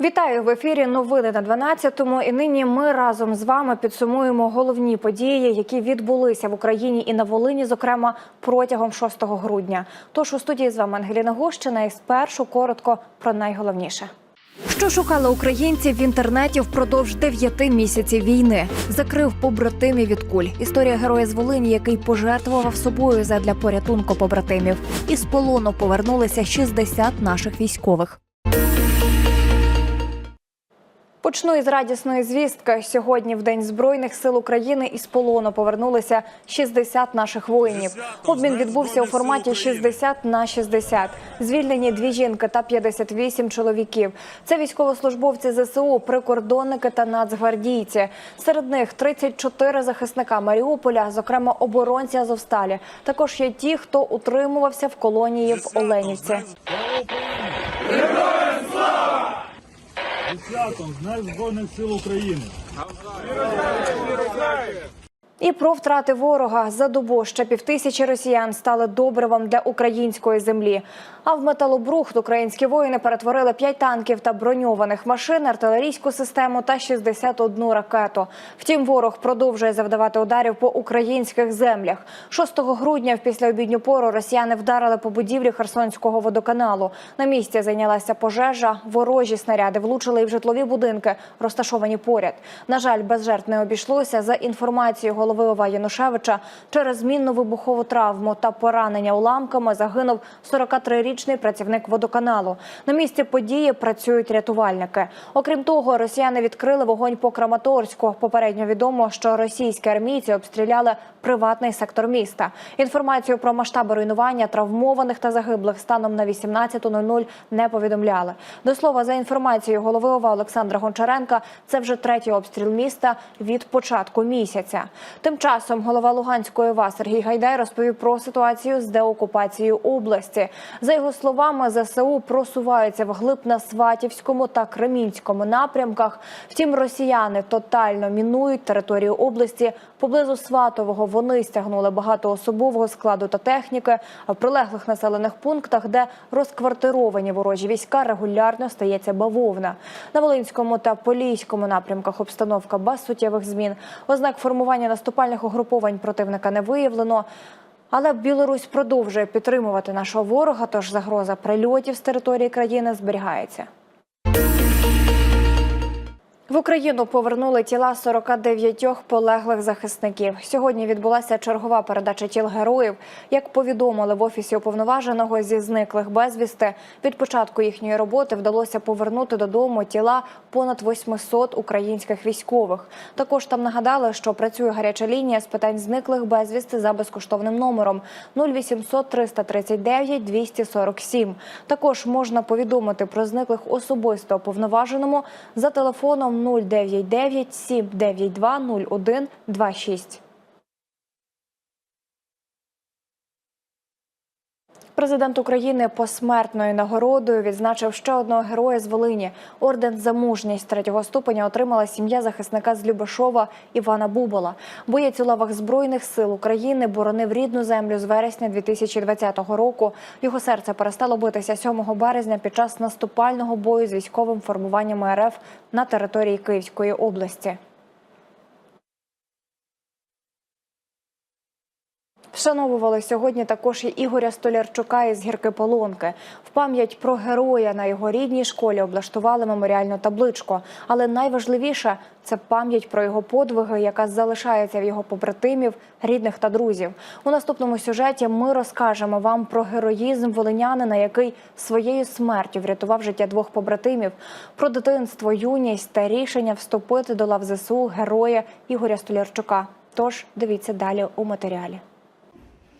Вітаю в ефірі. Новини на 12-му. І нині ми разом з вами підсумуємо головні події, які відбулися в Україні і на Волині, зокрема протягом 6 грудня. Тож у студії з вами Ангеліна Гущина і спершу коротко про найголовніше. Що шукали українці в інтернеті впродовж дев'яти місяців війни? Закрив побратимів від куль. Історія героя з Волині, який пожертвував собою задля порятунку побратимів. Із полону повернулися 60 наших військових. Почну із радісної звістки. Сьогодні, в День Збройних сил України, із полону повернулися 60 наших воїнів. Обмін відбувся у форматі 60 на 60. Звільнені дві жінки та 58 чоловіків. Це військовослужбовці ЗСУ, прикордонники та нацгвардійці. Серед них 34 захисника Маріуполя, зокрема оборонці Азовсталі. Також є ті, хто утримувався в колонії в Оленівці. Зі святом з Днем Збройних сил України. І про втрати ворога за добу ще півтисячі росіян стали добривом для української землі. А в металобрухт українські воїни перетворили 5 танків та броньованих машин, артилерійську систему та 61 ракету. Втім, ворог продовжує завдавати ударів по українських землях. 6 грудня в післяобідню пору росіяни вдарили по будівлі Херсонського водоканалу. На місці зайнялася пожежа. Ворожі снаряди влучили і в житлові будинки, розташовані поряд. На жаль, без жертв не обійшлося. За інформацією голови ОВА Янушевича, через мінну вибухову травму та поранення уламками загинув 43-річний працівник водоканалу. На місці події працюють рятувальники. Окрім того, росіяни відкрили вогонь по Краматорську. Попередньо відомо, що російські армійці обстріляли приватний сектор міста. Інформацію про масштаби руйнування травмованих та загиблих станом на 18.00 не повідомляли. До слова, за інформацією голови ОВА Олександра Гончаренка, це вже третій обстріл міста від початку місяця. Тим часом голова Луганської ОВА Сергій Гайдай розповів про ситуацію з деокупацією області. За його словами, ЗСУ просуваються вглиб на Сватівському та Кремінському напрямках. Втім, росіяни тотально мінують територію області. Поблизу Сватового вони стягнули багато особового складу та техніки. А в прилеглих населених пунктах, де розквартировані ворожі війська, регулярно стається бавовна. На Волинському та Поліському напрямках обстановка без суттєвих змін. Ознак формування наступальних угруповань противника не виявлено. Але Білорусь продовжує підтримувати нашого ворога, тож загроза прильотів з території країни зберігається. В Україну повернули тіла 49 полеглих захисників. Сьогодні відбулася чергова передача тіл героїв. Як повідомили в офісі уповноваженого зі зниклих безвісти, від початку їхньої роботи вдалося повернути додому тіла понад 800 українських військових. Також там нагадали, що працює гаряча лінія з питань зниклих безвісти за безкоштовним номером 0800 339 247. Також можна повідомити про зниклих особисто уповноваженому за телефоном 099 792 0126. Президент України посмертною нагородою відзначив ще одного героя з Волині. Орден за мужність третього ступеня отримала сім'я захисника з Любешова Івана Бубола. Боєць у лавах збройних сил України боронив рідну землю з вересня 2020 року. Його серце перестало битися 7 березня під час наступального бою з військовим формуванням РФ на території Київської області. Вшановували сьогодні також і Ігоря Столярчука із гірки Полонки. В пам'ять про героя на його рідній школі облаштували меморіальну табличку. Але найважливіше це пам'ять про його подвиги, яка залишається в його побратимів, рідних та друзів. У наступному сюжеті ми розкажемо вам про героїзм волинянина, який своєю смертю врятував життя двох побратимів, про дитинство, юність та рішення вступити до лав ЗСУ героя Ігоря Столярчука. Тож дивіться далі у матеріалі.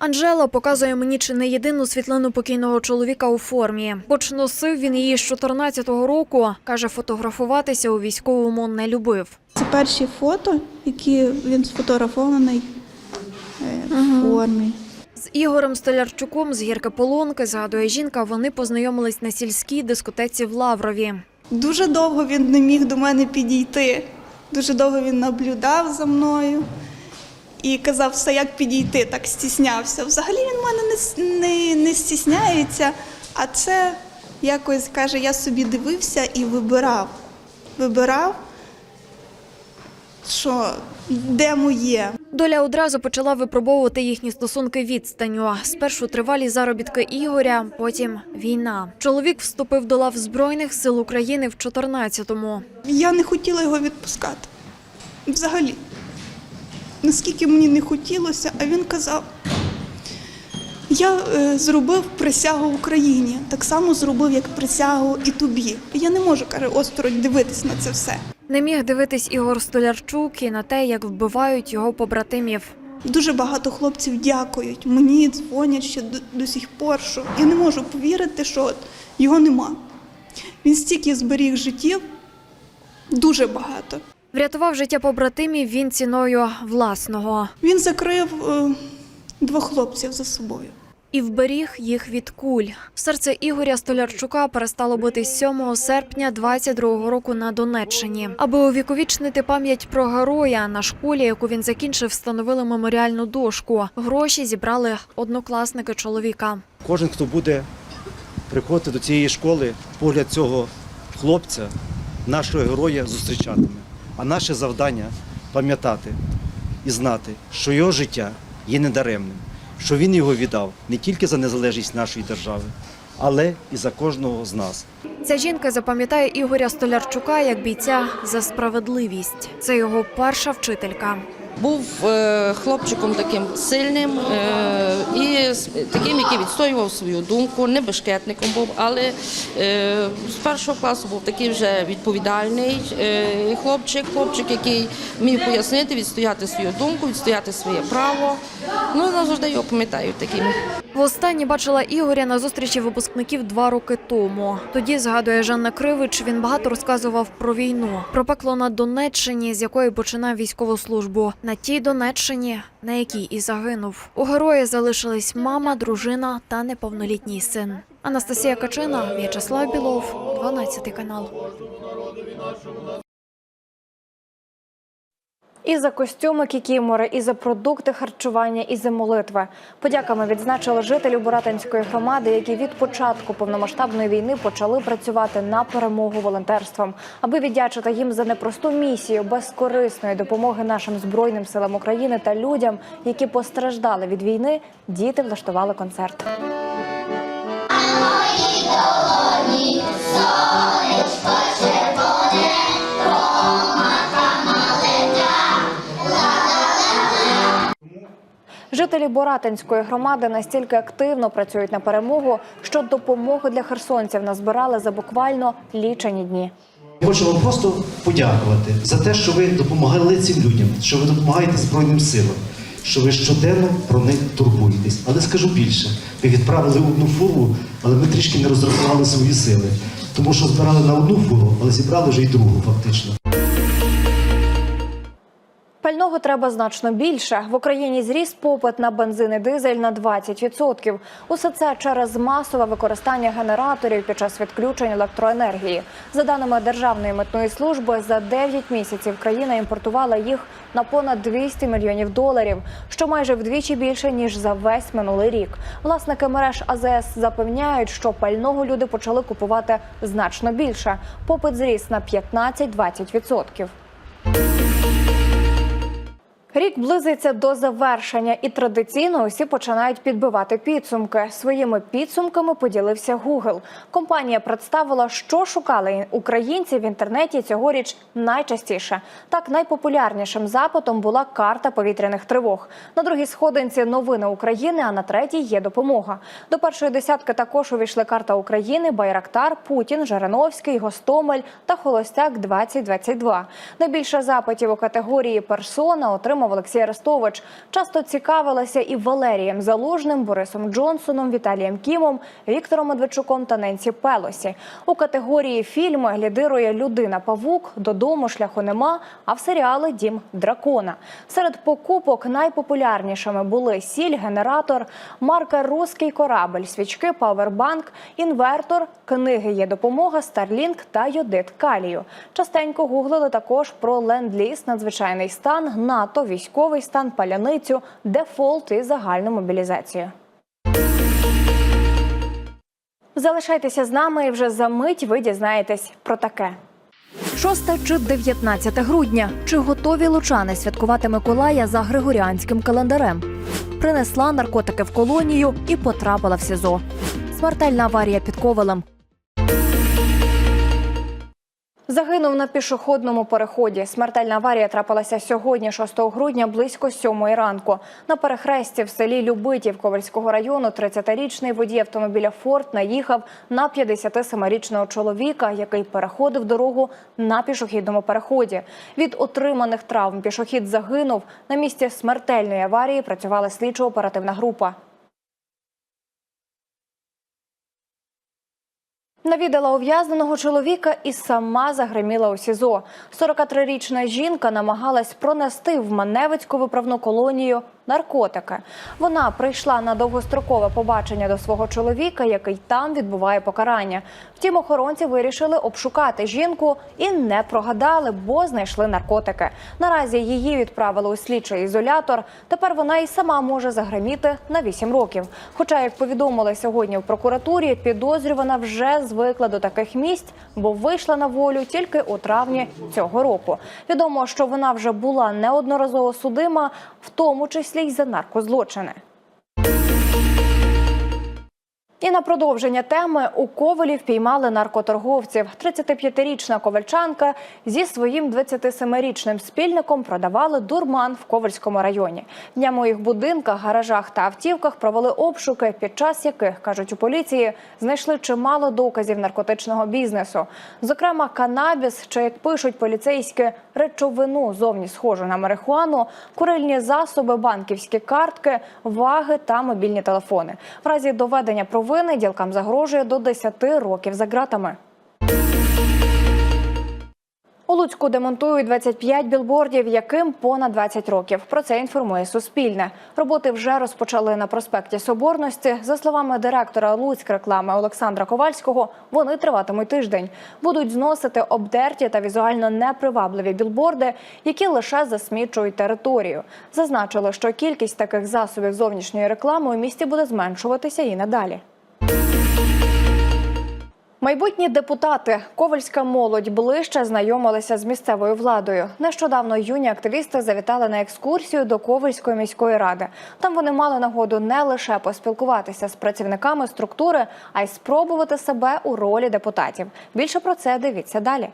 Анжела показує мені чи не єдину світлину покійного чоловіка у формі. Хоч носив він її з 14-го року. Каже, фотографуватися у військовому не любив. Це перші фото, які він сфотографований е, в формі. З Ігорем Столярчуком з гірки Полонки, згадує жінка, вони познайомились на сільській дискотеці в Лаврові. Дуже довго він не міг до мене підійти. Дуже довго він наблюдав за мною і казав все, як підійти, так стіснявся. Взагалі він в мене не, не, не стісняється, а це Якось каже, я собі дивився і вибирав. Вибирав, що де моє. Доля одразу почала випробовувати їхні стосунки відстанню. Спершу тривалі заробітки Ігоря, потім війна. Чоловік вступив до лав Збройних сил України в 14-му. Я не хотіла його відпускати. Взагалі. Наскільки мені не хотілося, а він казав: я е, зробив присягу Україні, так само зробив, як присягу і тобі. Я не можу, каже, осторонь дивитись на це все. Не міг дивитись Ігор Столярчук і на те, як вбивають його побратимів. Дуже багато хлопців дякують. Мені дзвонять ще до, до сих пор, що я не можу повірити, що от його нема. Він стільки зберіг життів, дуже багато. Врятував життя побратимів він ціною власного Він закрив е, двох хлопців за собою. і вберіг їх від куль. Серце Ігоря Столярчука перестало битись 7 серпня 22-го року на Донеччині. Аби увіковічнити пам'ять про героя на школі, яку він закінчив, встановили меморіальну дошку. Гроші зібрали однокласники чоловіка. Кожен, хто буде приходити до цієї школи, погляд цього хлопця, нашого героя зустрічатиме. А наше завдання пам'ятати і знати, що його життя є недаремним, що він його віддав не тільки за незалежність нашої держави, але і за кожного з нас. Ця жінка запам'ятає Ігоря Столярчука як бійця за справедливість. Це його перша вчителька. Був е, хлопчиком таким сильним е, і таким, який відстоював свою думку, не бешкетником був, але е, з першого класу був такий вже відповідальний хлопчик, хлопчик, який міг пояснити, відстояти свою думку, відстояти своє право. Ну, завжди його пам'ятаю таким. Востаннє бачила Ігоря на зустрічі випускників два роки тому. Тоді, згадує Жанна Кривич, він багато розказував про війну, про пекло на Донеччині, з якої починав військову службу. На тій Донеччині, на якій і загинув. У героя залишились мама, дружина та неповнолітній син. Анастасія Качина, В'ячеслав Білов, 12 канал. І за костюми кікімори, і за продукти харчування, і за молитви. Подяками відзначили жителів Буратинської громади, які від початку повномасштабної війни почали працювати на перемогу волонтерством, аби віддячити їм за непросту місію безкорисної допомоги нашим збройним силам України та людям, які постраждали від війни. Діти влаштували концерт. Жителі Боратинської громади настільки активно працюють на перемогу, що допомоги для херсонців назбирали за буквально лічені дні. Хочу вам просто подякувати за те, що ви допомагали цим людям, що ви допомагаєте Збройним силам, що ви щоденно про них турбуєтесь. Але скажу більше, ви відправили одну фуру, але ми трішки не розрахували свої сили. Тому що збирали на одну фуру, але зібрали вже й другу, фактично. Пального треба значно більше. В Україні зріс попит на бензин і дизель на 20%. Усе це через масове використання генераторів під час відключень електроенергії. За даними Державної митної служби, за 9 місяців країна імпортувала їх на понад 200 мільйонів доларів, що майже вдвічі більше ніж за весь минулий рік. Власники мереж АЗС запевняють, що пального люди почали купувати значно більше. Попит зріс на 15-20%. Рік близиться до завершення, і традиційно усі починають підбивати підсумки. Своїми підсумками поділився Google. Компанія представила, що шукали українці в інтернеті цьогоріч найчастіше. Так, найпопулярнішим запитом була карта повітряних тривог. На другій сходинці новини України, а на третій є допомога. До першої десятки також увійшли карта України, Байрактар, Путін, Жириновський, Гостомель та Холостяк 2022 Найбільше запитів у категорії персона отримав Олексій Арестович. Часто цікавилася і Валерієм Залужним, Борисом Джонсоном, Віталієм Кімом, Віктором Медведчуком та Ненсі Пелосі. У категорії фільми лідирує Людина Павук, Додому шляху нема. А в серіали Дім дракона. Серед покупок найпопулярнішими були сіль, генератор, марка Руський корабель, свічки, павербанк, інвертор, книги є допомога, Старлінк та йодит калію. Частенько гуглили також про ленд-ліз, надзвичайний стан, НАТО, військовий стан, паляницю, дефолт і загальну мобілізацію. Залишайтеся з нами і вже за мить ви дізнаєтесь про таке. 6 чи 19 грудня. Чи готові лучани святкувати Миколая за григоріанським календарем? Принесла наркотики в колонію і потрапила в СІЗО. Смертельна аварія під ковалем. Загинув на пішохідному переході. Смертельна аварія трапилася сьогодні, 6 грудня, близько 7 ранку. На перехресті в селі Любитів Ковальського району 30-річний водій автомобіля Форд наїхав на 57-річного чоловіка, який переходив дорогу на пішохідному переході. Від отриманих травм пішохід загинув. На місці смертельної аварії працювала слідчо-оперативна група. Навідала ув'язненого чоловіка і сама загриміла у СІЗО. 43-річна жінка намагалась пронести в Маневицьку виправну колонію наркотики. Вона прийшла на довгострокове побачення до свого чоловіка, який там відбуває покарання. Втім, охоронці вирішили обшукати жінку і не прогадали, бо знайшли наркотики. Наразі її відправили у слідчий ізолятор. Тепер вона і сама може загриміти на 8 років. Хоча, як повідомили сьогодні в прокуратурі, підозрювана вже звикла до таких місць, бо вийшла на волю тільки у травні цього року. Відомо, що вона вже була неодноразово судима, в тому числі й за наркозлочини. І на продовження теми у Ковелі впіймали наркоторговців. 35-річна ковальчанка зі своїм 27-річним спільником продавали дурман в Ковальському районі. Днями у їх будинках, гаражах та автівках провели обшуки, під час яких кажуть у поліції, знайшли чимало доказів наркотичного бізнесу. Зокрема, канабіс, чи як пишуть поліцейські, речовину зовні схожу на марихуану, курильні засоби, банківські картки, ваги та мобільні телефони. В разі доведення провини ділкам загрожує до 10 років за ґратами. У Луцьку демонтують 25 білбордів, яким понад 20 років. Про це інформує Суспільне. Роботи вже розпочали на проспекті Соборності. За словами директора Луцьк реклами Олександра Ковальського, вони триватимуть тиждень. Будуть зносити обдерті та візуально непривабливі білборди, які лише засмічують територію. Зазначили, що кількість таких засобів зовнішньої реклами у місті буде зменшуватися і надалі. Майбутні депутати, ковальська молодь ближче знайомилися з місцевою владою. Нещодавно юні активісти завітали на екскурсію до Ковальської міської ради. Там вони мали нагоду не лише поспілкуватися з працівниками структури, а й спробувати себе у ролі депутатів. Більше про це дивіться далі.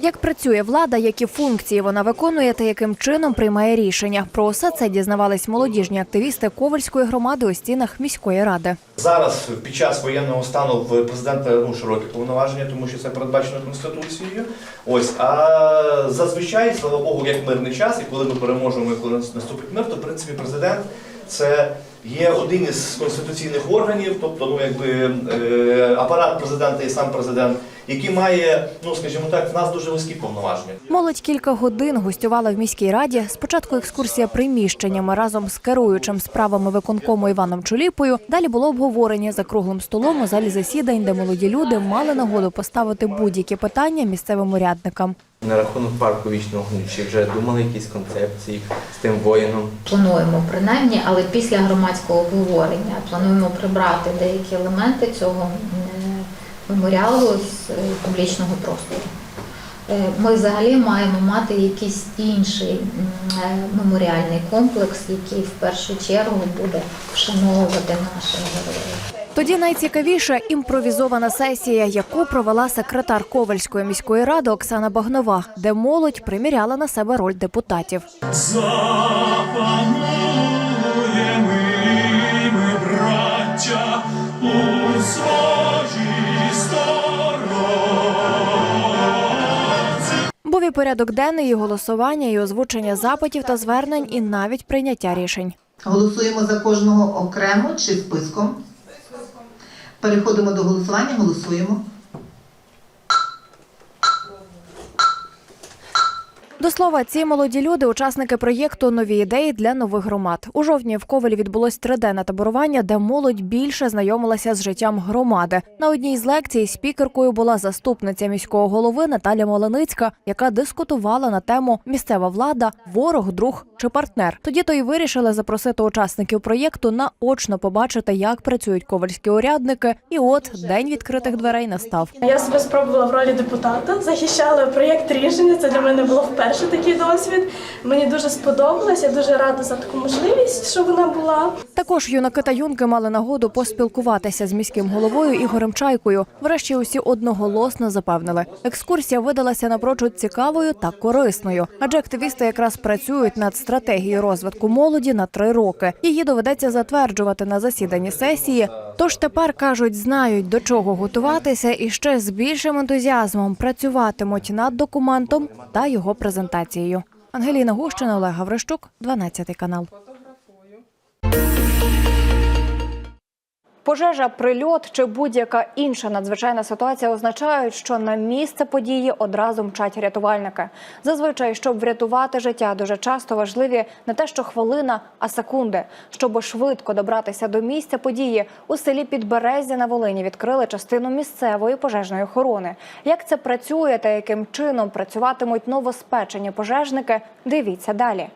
Як працює влада, які функції вона виконує та яким чином приймає рішення? Про усе це дізнавались молодіжні активісти Ковальської громади у стінах міської ради. Зараз під час воєнного стану в президента ну, широкі повноваження, тому що це передбачено конституцією. Ось а зазвичай, слава Богу, як мирний час, і коли ми переможемо, і коли наступить мир, то в принципі президент це є один із конституційних органів, тобто ну якби е, апарат президента і сам президент, який має, ну скажімо так, в нас дуже вузькі повноваження. Молодь кілька годин гостювала в міській раді. Спочатку екскурсія приміщеннями разом з керуючим справами виконкому Іваном Чуліпою. Далі було обговорення за круглим столом у залі засідань, де молоді люди мали нагоду поставити будь-які питання місцевим урядникам. На рахунок парку вічного чи вже думали якісь концепції з тим воїном? Плануємо принаймні, але після громадського обговорення плануємо прибрати деякі елементи цього меморіалу з е, публічного простору. Е, Ми взагалі маємо мати якийсь інший е, меморіальний комплекс, який в першу чергу буде вшановувати наших героїв. Тоді найцікавіше імпровізована сесія, яку провела секретар Ковальської міської ради Оксана Багнова, де молодь приміряла на себе роль депутатів. Запануємо ми, браття, у порядок денний, і голосування, і озвучення запитів та звернень, і навіть прийняття рішень. Голосуємо за кожного окремо чи списком. Переходимо до голосування, голосуємо. До слова, ці молоді люди учасники проєкту Нові ідеї для нових громад. У жовтні в Ковелі відбулось триденне таборування, де молодь більше знайомилася з життям громади. На одній з лекцій спікеркою була заступниця міського голови Наталя Маланицька, яка дискутувала на тему місцева влада, ворог, друг чи партнер. Тоді то й вирішили запросити учасників проєкту наочно побачити, як працюють ковальські урядники. І от день відкритих дверей настав. Я себе спробувала в ролі депутата, захищала проєкт рішення. Це для мене було вперше такий досвід. Мені дуже сподобалось. Я дуже рада за таку можливість, що вона була. Також юнаки та юнки мали нагоду поспілкуватися з міським головою Ігорем Чайкою. Врешті усі одноголосно запевнили, екскурсія видалася напрочуд цікавою та корисною, адже активісти якраз працюють над стратегією розвитку молоді на три роки. Її доведеться затверджувати на засіданні сесії. Тож тепер кажуть, знають до чого готуватися і ще з більшим ентузіазмом працюватимуть над документом та його презентацією. Ангеліна Гущина, Олег Гаврищук, 12 канал. Пожежа, прильот чи будь-яка інша надзвичайна ситуація означають, що на місце події одразу мчать рятувальники. Зазвичай, щоб врятувати життя, дуже часто важливі не те, що хвилина, а секунди. Щоб швидко добратися до місця події, у селі Підберезя на Волині відкрили частину місцевої пожежної охорони. Як це працює та яким чином працюватимуть новоспечені пожежники? Дивіться далі.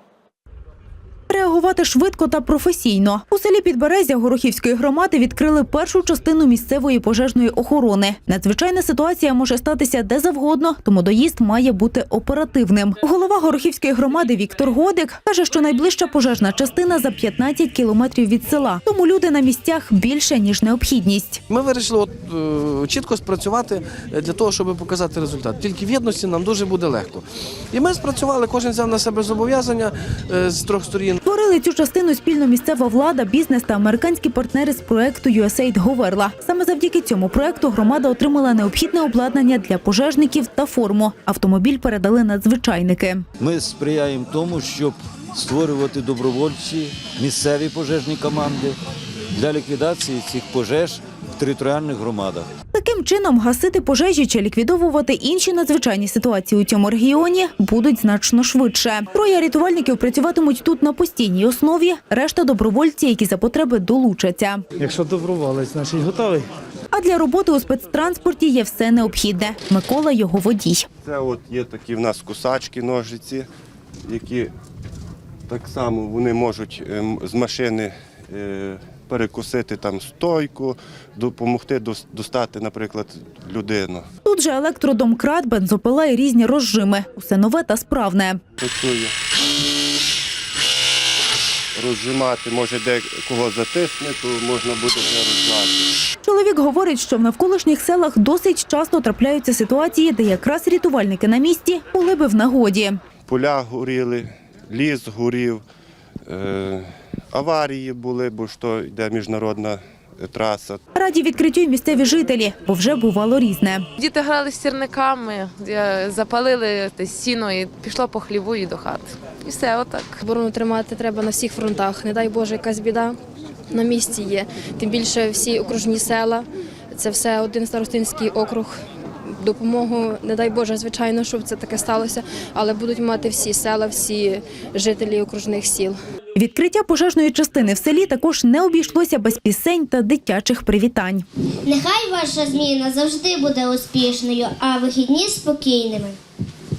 Реагувати швидко та професійно. У селі Підберезя Горохівської громади відкрили першу частину місцевої пожежної охорони. Надзвичайна ситуація може статися де завгодно, тому доїзд має бути оперативним. Голова Горохівської громади Віктор Годик каже, що найближча пожежна частина за 15 кілометрів від села. Тому люди на місцях більше ніж необхідність. Ми вирішили от, е, чітко спрацювати для того, щоб показати результат. Тільки в єдності нам дуже буде легко. І ми спрацювали, кожен взяв на себе зобов'язання е, з трьох сторін. Створили цю частину спільно місцева влада, бізнес та американські партнери з проекту USAID Говерла. Саме завдяки цьому проекту громада отримала необхідне обладнання для пожежників та форму. Автомобіль передали надзвичайники. Ми сприяємо тому, щоб створювати добровольчі місцеві пожежні команди для ліквідації цих пожеж в територіальних громадах. Таким чином гасити пожежі чи ліквідовувати інші надзвичайні ситуації у цьому регіоні будуть значно швидше. Троє рятувальників працюватимуть тут на постійній основі. Решта добровольці, які за потреби долучаться. Якщо доброволець, значить готовий. А для роботи у спецтранспорті є все необхідне. Микола його водій. Це от є такі в нас кусачки, ножиці, які так само вони можуть ем, з машини е, перекусити там стойку, допомогти достати, наприклад, людину. Тут же електродомкрат, бензопила і різні розжими. Усе нове та справне. Працює. Розжимати, може де кого затисне, то можна буде не розжати. Чоловік говорить, що в навколишніх селах досить часто трапляються ситуації, де якраз рятувальники на місці були би в нагоді. Поля горіли, ліс горів, е, аварії були, бо що йде міжнародна траса. Раді відкриттю місцеві жителі, бо вже бувало різне. Діти грали з сірниками, запалили сіно і пішло по хліву і до хати. І все отак. Оборону тримати треба на всіх фронтах. Не дай Боже, якась біда на місці є. Тим більше всі окружні села. Це все один старостинський округ. Допомогу, не дай Боже, звичайно, щоб це таке сталося, але будуть мати всі села, всі жителі окружних сіл. Відкриття пожежної частини в селі також не обійшлося без пісень та дитячих привітань. Нехай ваша зміна завжди буде успішною, а вихідні спокійними.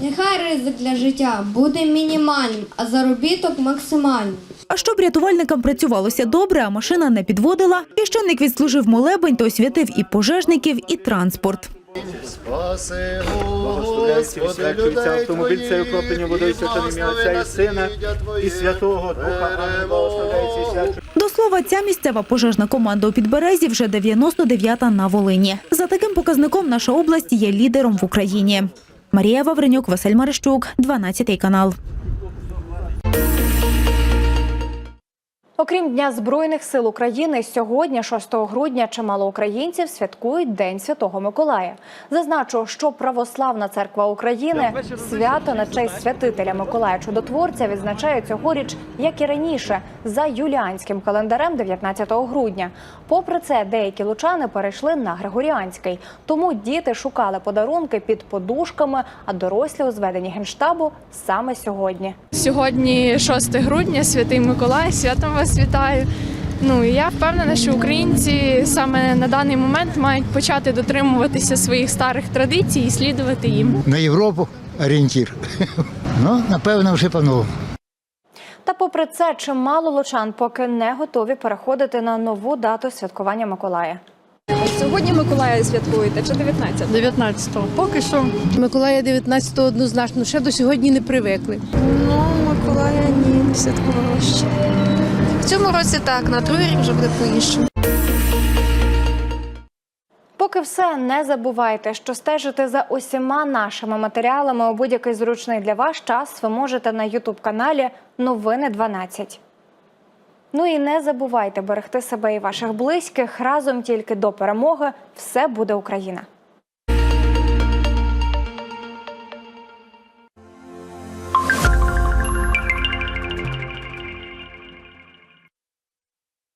Нехай ризик для життя буде мінімальним, а заробіток максимальним. А щоб рятувальникам працювалося добре, а машина не підводила, священник відслужив молебень та освятив і пожежників, і транспорт. Спаси, Господи, людей автомобіль цей окроплення водою святим ім'я Отця і Сина і Святого Духа. Амінь. І. До слова, ця місцева пожежна команда у Підберезі вже 99-та на Волині. За таким показником наша область є лідером в Україні. Марія Вавренюк, Василь Марищук, 12 канал. Окрім Дня Збройних сил України, сьогодні, 6 грудня, чимало українців святкують День Святого Миколая. Зазначу, що Православна церква України свято на честь святителя Миколая Чудотворця відзначає цьогоріч, як і раніше, за юліанським календарем 19 грудня. Попри це, деякі лучани перейшли на Григоріанський. Тому діти шукали подарунки під подушками, а дорослі у зведенні генштабу саме сьогодні. Сьогодні 6 грудня, святий Миколай, святом вас вітаю. Ну і я впевнена, що українці саме на даний момент мають почати дотримуватися своїх старих традицій і слідувати їм. На Європу орієнтір. Ну, напевно, вже по-новому. Та попри це, чимало лучан поки не готові переходити на нову дату святкування Миколая. Сьогодні Миколая святкуєте чи 19? 19-го. Поки що. Миколая 19-го однозначно, ще до сьогодні не привикли. Ну, Миколая ні, не святкувала ще. В цьому році так, на другий рік вже буде по-іншому. Поки все, не забувайте, що стежити за усіма нашими матеріалами у будь-який зручний для вас час ви можете на Ютуб каналі Новини 12. Ну і не забувайте берегти себе і ваших близьких разом тільки до перемоги. Все буде Україна.